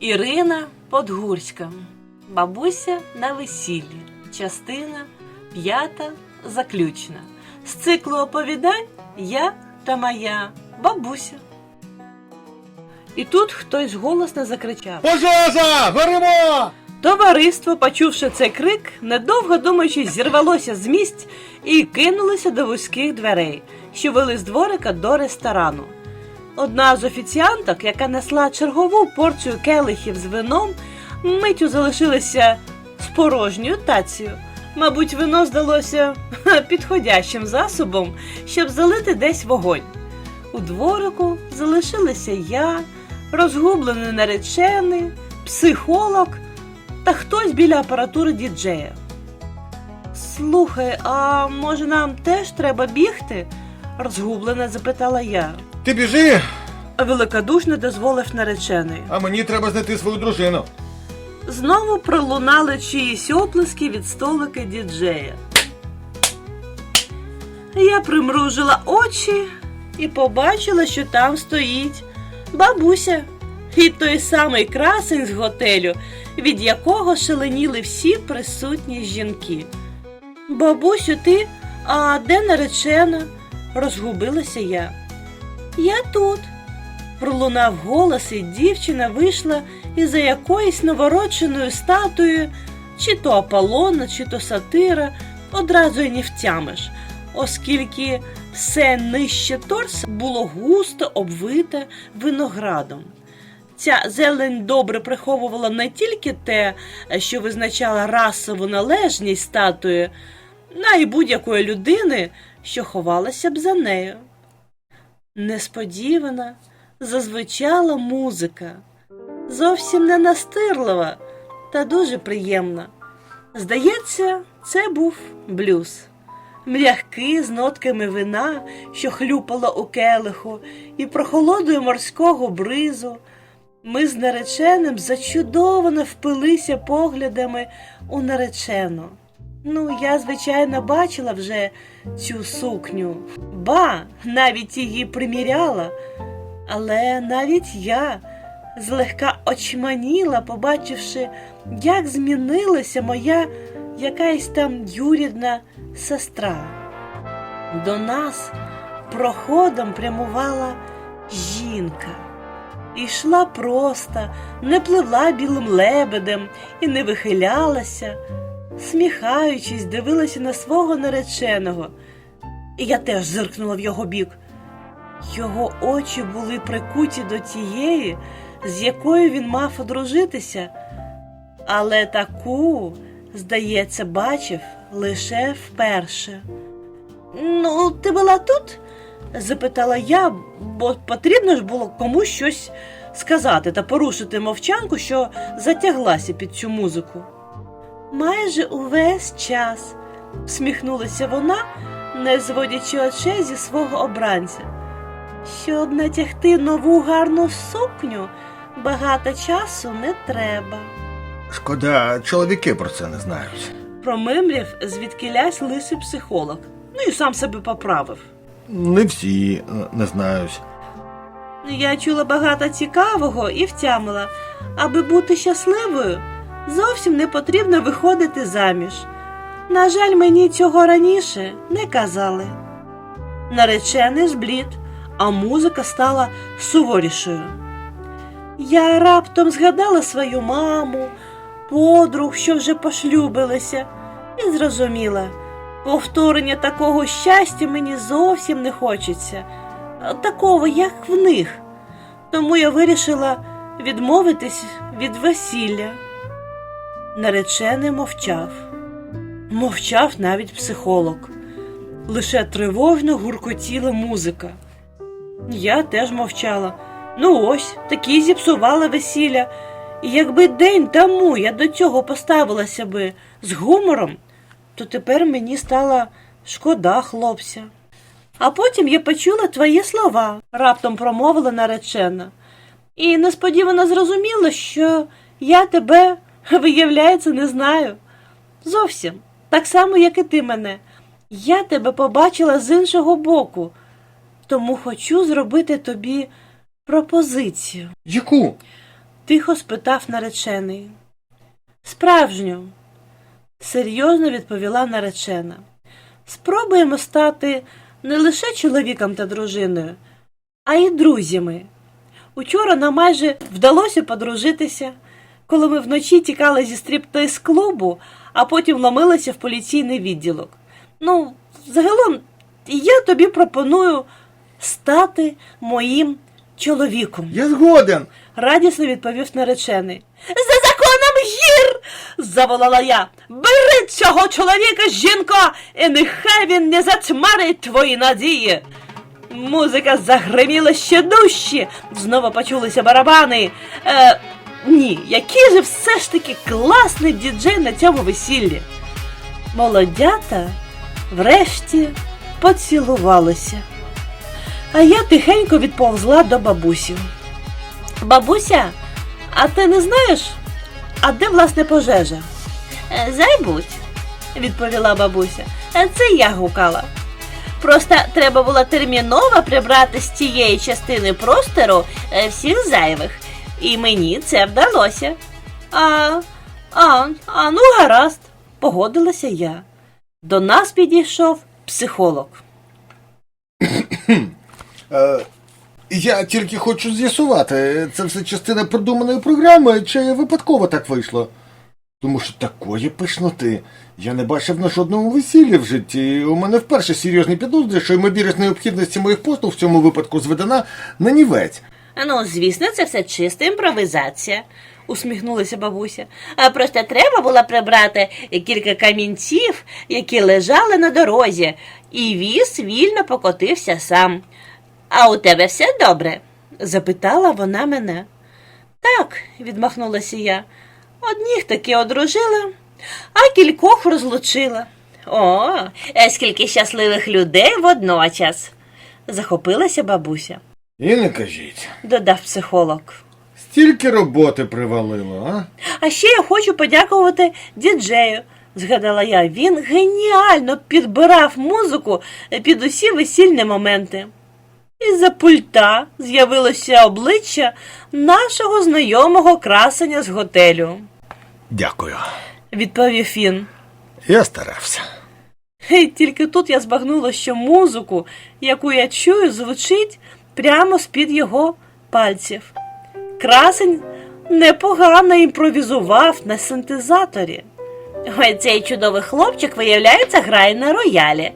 Ірина Подгурська. Бабуся на весіллі. Частина п'ята заключна. З циклу оповідань Я та моя бабуся. І тут хтось голосно закричав. Пожежа! Горимо! Товариство, почувши цей крик, недовго думаючи, зірвалося з місць і кинулося до вузьких дверей, що вели з дворика до ресторану. Одна з офіціанток, яка несла чергову порцію келихів з вином, миттю залишилася з порожньою тацією. Мабуть, вино здалося підходящим засобом, щоб залити десь вогонь. У дворику залишилися я, розгублений наречений, психолог та хтось біля апаратури діджея. Слухай, а може нам теж треба бігти? розгублено запитала я. Ти біжи, Великодушно дозволив наречений. а мені треба знайти свою дружину. Знову пролунали чиїсь оплески від столика діджея. Я примружила очі і побачила, що там стоїть бабуся і той самий красень з готелю, від якого шаленіли всі присутні жінки. Бабусю, ти, а де наречена? розгубилася я. Я тут. Пролунав голос, і дівчина вийшла із-за якоїсь новородженою статуєю, чи то Аполлона, чи то сатира, одразу й не втямиш, оскільки все нижче торса було густо обвите виноградом. Ця зелень добре приховувала не тільки те, що визначала расову належність статуї, а й будь-якої людини, що ховалася б за нею. Несподівана зазвучала музика, зовсім не настирлива та дуже приємна. Здається, це був блюз. М'який з нотками вина, що хлюпало у келиху, і прохолодою морського бризу. Ми з нареченим зачудовано впилися поглядами у наречену. Ну, я, звичайно, бачила вже цю сукню, ба, навіть її приміряла. Але навіть я злегка очманіла, побачивши, як змінилася моя якась там юрідна сестра. До нас проходом прямувала жінка. Ішла просто, не пливла білим лебедем і не вихилялася, сміхаючись, дивилася на свого нареченого. І я теж зиркнула в його бік. Його очі були прикуті до тієї, з якою він мав одружитися, але таку, здається, бачив лише вперше. Ну, ти була тут? запитала я, бо потрібно ж було комусь щось сказати та порушити мовчанку, що затяглася під цю музику. Майже увесь час, всміхнулася вона, не зводячи очей зі свого обранця. Щоб натягти нову гарну сукню, багато часу не треба. Шкода, чоловіки про це не знають. Промимрів звідкилясь лисий психолог, ну і сам себе поправив. Не всі не знають. Я чула багато цікавого і втямила, аби бути щасливою, зовсім не потрібно виходити заміж. На жаль, мені цього раніше не казали. Наречений зблід, а музика стала суворішою. Я раптом згадала свою маму, подруг, що вже пошлюбилися, і зрозуміла, повторення такого щастя мені зовсім не хочеться, такого, як в них. Тому я вирішила відмовитись від весілля. Наречений мовчав. Мовчав навіть психолог. Лише тривожно гуркотіла музика. Я теж мовчала. Ну ось, такі зіпсувала весілля. І якби день тому я до цього поставилася би з гумором, то тепер мені стала шкода хлопця. А потім я почула твої слова, раптом промовила наречена, і несподівано зрозуміла, що я тебе, виявляється, не знаю. Зовсім, так само, як і ти мене. Я тебе побачила з іншого боку, тому хочу зробити тобі пропозицію. Яку? Тихо спитав наречений. Справжню, серйозно відповіла наречена. Спробуємо стати не лише чоловіком та дружиною, а й друзями. Учора нам майже вдалося подружитися, коли ми вночі тікали зі стриптиз клубу, а потім ломилися в поліційний відділок. Ну, загалом, я тобі пропоную стати моїм чоловіком, Я згоден. радісно відповів наречений. За законом гір. заволала я. Бери цього чоловіка, жінко, і нехай він не затьмарить твої надії. Музика загриміла ще дужче. Знову почулися барабани. Е, ні, який же все ж таки класний діджей на цьому весіллі. Молодята врешті поцілувалися. А я тихенько відповзла до бабусі. Бабуся, а ти не знаєш, а де власне пожежа? «Е, Забудь, відповіла бабуся. «Е, Це я гукала. Просто треба було терміново прибрати з цієї частини простору е, всіх зайвих. І мені це вдалося. А, а, а ну гаразд, погодилася я. До нас підійшов психолог. Е, я тільки хочу з'ясувати, це все частина продуманої програми, чи випадково так вийшло? Тому що такої пишноти я не бачив на жодному весіллі в житті. У мене вперше серйозні підозри, що ймовірність необхідності моїх послуг в цьому випадку зведена на нівець. Ну, звісно, це все чиста імпровізація, усміхнулася бабуся. А просто треба було прибрати кілька камінців, які лежали на дорозі, і віз вільно покотився сам. А у тебе все добре? запитала вона мене. Так, відмахнулася я. Одніх таки одружила, а кількох розлучила. О, е, скільки щасливих людей водночас, захопилася бабуся І не кажіть. додав психолог. Стільки роботи привалило, а? А ще я хочу подякувати діджею, згадала я. Він геніально підбирав музику під усі весільні моменти. Із-за пульта з'явилося обличчя нашого знайомого красення з готелю, Дякую. відповів він. Я старався. І тільки тут я збагнула, що музику, яку я чую, звучить прямо з-під його пальців. Красень непогано імпровізував на синтезаторі. Ой, цей чудовий хлопчик, виявляється, грає на роялі.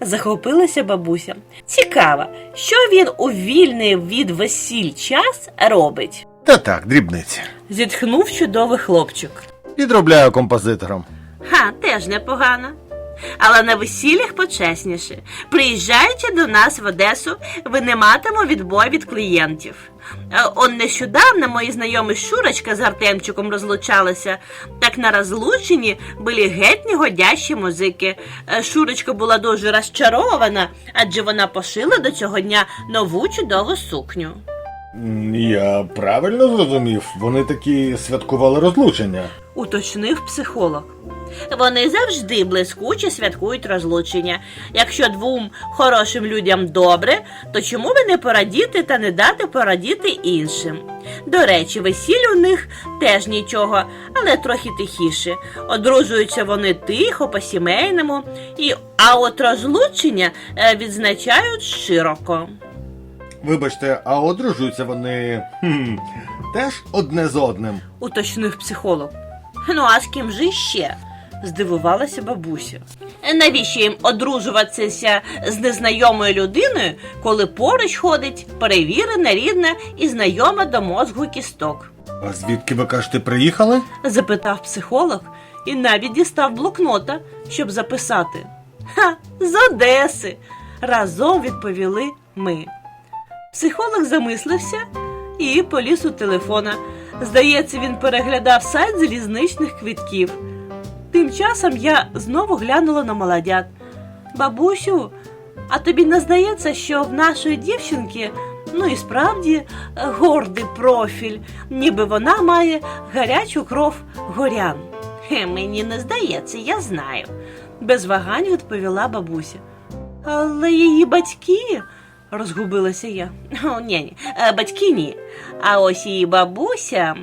Захопилася бабуся. Цікаво, що він у вільний від весіль час робить? Та так, дрібниці. Зітхнув чудовий хлопчик. Підробляю композитором. Ха, теж непогано. Але на весіллях почесніше. Приїжджаючи до нас в Одесу, ви не матимо відбою від клієнтів. Е, Он нещодавно мої знайомі Шурочка з Артемчиком розлучалися, так на розлученні були геть негодящі музики. Е, Шурочка була дуже розчарована, адже вона пошила до цього дня нову чудову сукню. Я правильно зрозумів, вони такі святкували розлучення. Уточнив психолог. Вони завжди блискуче святкують розлучення. Якщо двом хорошим людям добре, то чому би не порадіти та не дати порадіти іншим? До речі, весілля у них теж нічого, але трохи тихіше. Одружуються вони тихо, по-сімейному, і, а от розлучення е, відзначають широко. Вибачте, а одружуються вони хм, теж одне з одним. уточнив психолог. Ну, а з ким же ще? здивувалася бабуся. Навіщо їм одружуватися з незнайомою людиною, коли поруч ходить перевірена, рідна і знайома до мозку кісток? А звідки ви кажете, приїхали? запитав психолог і навіть дістав блокнота, щоб записати. Ха, з Одеси. Разом відповіли ми. Психолог замислився і поліз у телефона. Здається, він переглядав сайт залізничних квитків. Тим часом я знову глянула на молодят. Бабусю, а тобі не здається, що в нашої дівчинки, ну і справді, гордий профіль, ніби вона має гарячу кров горян. Хе, мені не здається, я знаю, без вагань відповіла бабуся. Але її батьки розгубилася я. О, ні, ні, е, батьки ні. А ось її бабуся,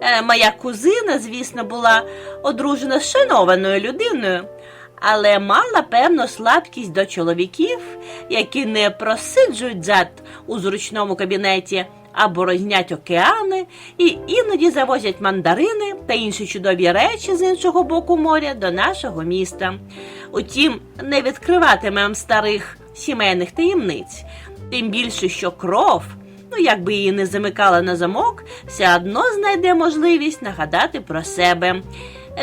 е, моя кузина, звісно, була одружена з шанованою людиною, але мала певну слабкість до чоловіків, які не просиджують зад у зручному кабінеті або рознять океани і іноді завозять мандарини та інші чудові речі з іншого боку моря до нашого міста. Утім, не відкриватимем старих сімейних таємниць, тим більше, що кров, ну як би її не замикала на замок, все одно знайде можливість нагадати про себе.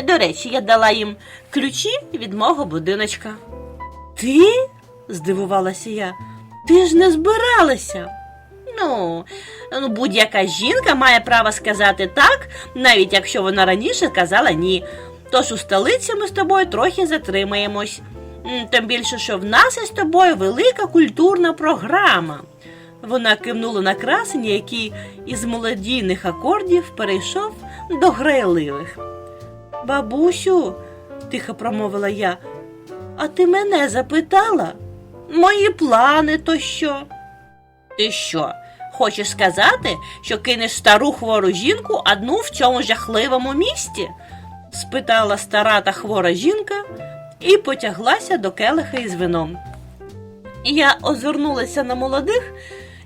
До речі, я дала їм ключі від мого будиночка. Ти? здивувалася я. Ти ж не збиралася. Ну, ну, будь-яка жінка має право сказати так, навіть якщо вона раніше казала ні. Тож у столиці ми з тобою трохи затримаємось. Тим більше, що в нас із тобою велика культурна програма. Вона кивнула на красення, який із молодійних акордів перейшов до грайливих. Бабусю, тихо промовила я, а ти мене запитала? Мої плани то що? Ти що? Хочеш сказати, що кинеш стару хвору жінку одну в цьому жахливому місті? спитала стара та хвора жінка і потяглася до келиха із вином. Я озирнулася на молодих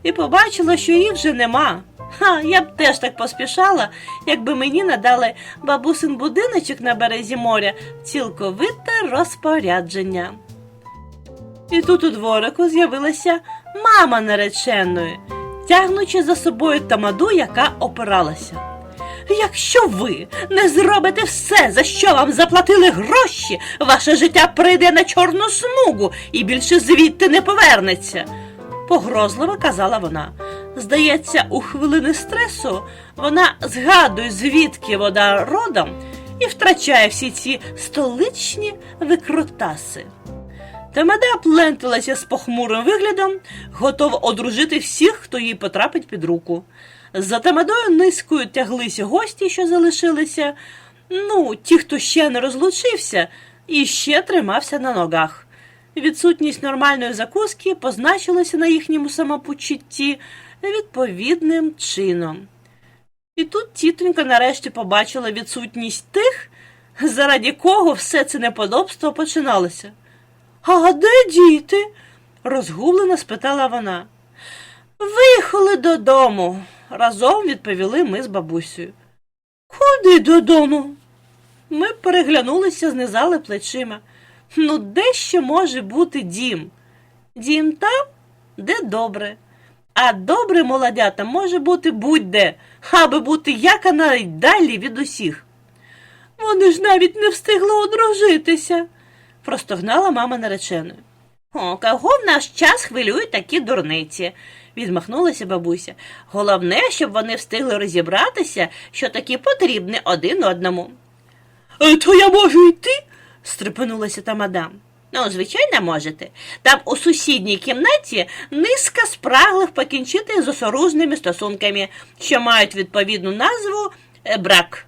і побачила, що їх вже нема. Ха, я б теж так поспішала, якби мені надали бабусин будиночок на березі моря цілковите розпорядження. І тут у дворику з'явилася мама нареченої, тягнучи за собою тамаду, яка опиралася. Якщо ви не зробите все, за що вам заплатили гроші, ваше життя прийде на чорну смугу і більше звідти не повернеться, погрозливо казала вона. Здається, у хвилини стресу вона згадує, звідки вода родом, і втрачає всі ці столичні викрутаси. Тамада пленталася з похмурим виглядом, готова одружити всіх, хто їй потрапить під руку. За тамадою низькою тяглися гості, що залишилися. Ну, ті, хто ще не розлучився і ще тримався на ногах. Відсутність нормальної закуски позначилася на їхньому самопочутті відповідним чином. І тут тітонька нарешті побачила відсутність тих, заради кого все це неподобство починалося. А де діти? розгублено спитала вона. Виїхали додому, разом відповіли ми з бабусею. Куди додому? Ми переглянулися, знизали плечима. Ну, де ще може бути дім? Дім там, де добре. А добре молодята може бути будь-де, аби бути яка навіть далі від усіх. Вони ж навіть не встигли одружитися, простогнала мама нареченої. О, кого в наш час хвилюють такі дурниці, відмахнулася бабуся. Головне, щоб вони встигли розібратися, що такі потрібні один одному. «Е, То я можу йти? стрепенулася та мадам. Ну, звичайно, можете. Там у сусідній кімнаті низка спраглих покінчити з осоружними стосунками, що мають відповідну назву е, брак.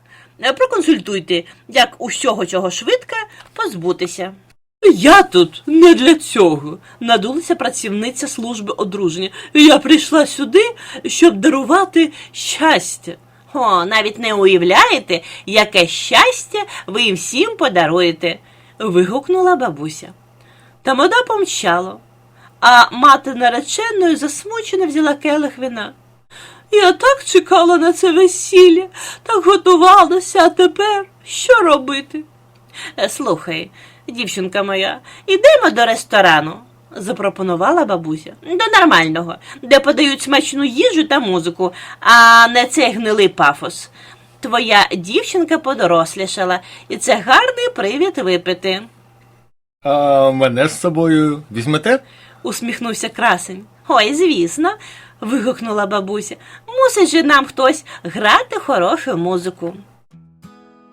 Проконсультуйте, як усього цього швидко позбутися. Я тут не для цього, надулася працівниця служби одруження. Я прийшла сюди, щоб дарувати щастя. О, навіть не уявляєте, яке щастя ви їм всім подаруєте, вигукнула бабуся. Тамада помчало, а мати нареченої засмучено взяла келих вина. Я так чекала на це весілля, так готувалася, а тепер що робити? Е, Слухай, дівчинка моя, ідемо до ресторану, запропонувала бабуся. До нормального, де подають смачну їжу та музику, а не цей гнилий пафос. Твоя дівчинка подорослішала, і це гарний привід випити, А мене з собою візьмете? усміхнувся красень. Ой, звісно, вигукнула бабуся. Мусить же нам хтось грати хорошу музику.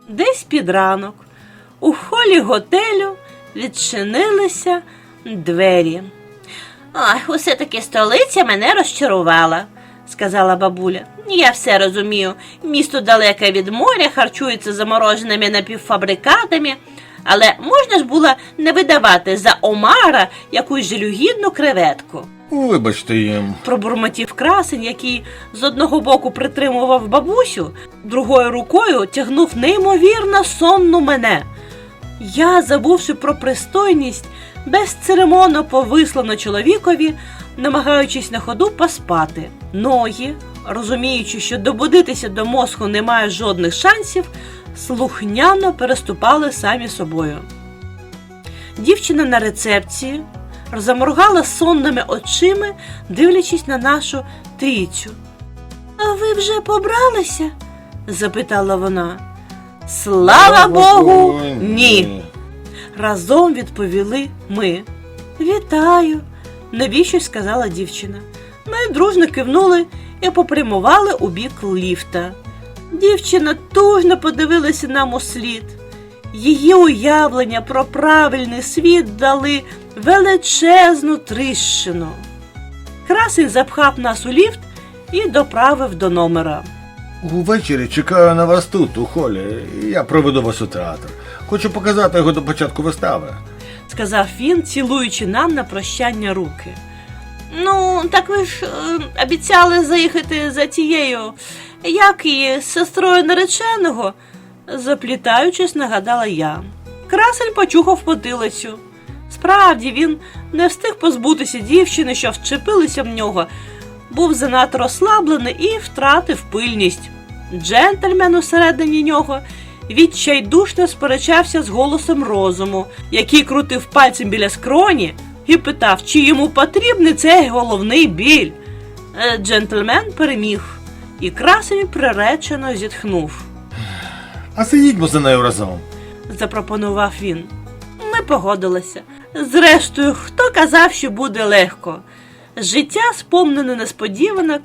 Десь під ранок у холі готелю відчинилися двері. Ой, усе таки столиця мене розчарувала, сказала бабуля. Я все розумію. Місто далеке від моря, харчується замороженими напівфабрикатами. Але можна ж було не видавати за омара якусь жалюгідну креветку. Вибачте їм. Пробурмотів красень, який з одного боку притримував бабусю, другою рукою тягнув неймовірно сонну мене. Я, забувши про пристойність, безцеремонно повисла на чоловікові, намагаючись на ходу поспати. Ноги, розуміючи, що добудитися до мозку немає жодних шансів, слухняно переступали самі собою. Дівчина на рецепції заморгала сонними очима, дивлячись на нашу трійцю. А ви вже побралися? запитала вона. Слава Богу, ні. Разом відповіли ми. Вітаю, навіщо сказала дівчина. Ми дружно кивнули і попрямували у бік ліфта. Дівчина тужно подивилася нам у слід. Її уявлення про правильний світ дали величезну тріщину. Красень запхав нас у ліфт і доправив до номера. Увечері чекаю на вас тут, у холі. Я проведу вас у театр. Хочу показати його до початку вистави. сказав він, цілуючи нам на прощання руки. Ну, так ви ж е, обіцяли заїхати за тією, як і сестрою нареченого, заплітаючись, нагадала я. Красень почухав потилицю. Справді він не встиг позбутися дівчини, що вчепилися в нього, був занадто розслаблений і втратив пильність. Джентльмен усередині нього відчайдушно сперечався з голосом розуму, який крутив пальцем біля скроні і питав, чи йому потрібний цей головний біль. Е, Джентльмен переміг, і красень приречено зітхнув. А сидіть за нею разом. запропонував він. Ми погодилися. Зрештою, хто казав, що буде легко? Життя сповнене несподіванок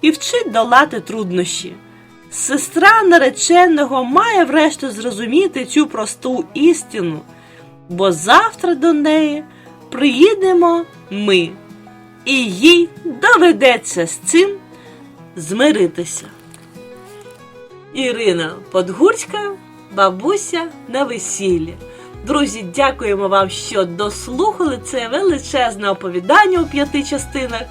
і вчить долати труднощі. Сестра нареченого має врешті зрозуміти цю просту істину, бо завтра до неї приїдемо ми, і їй доведеться з цим змиритися. Ірина Подгурська, бабуся на весіллі. Друзі, дякуємо вам, що дослухали це величезне оповідання у п'яти частинах.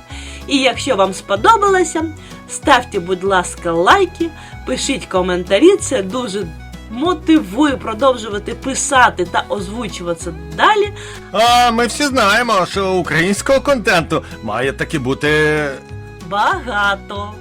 І якщо вам сподобалося, ставте, будь ласка, лайки, пишіть коментарі. Це дуже мотивує продовжувати писати та озвучувати далі. А ми всі знаємо, що українського контенту має таки бути. Багато.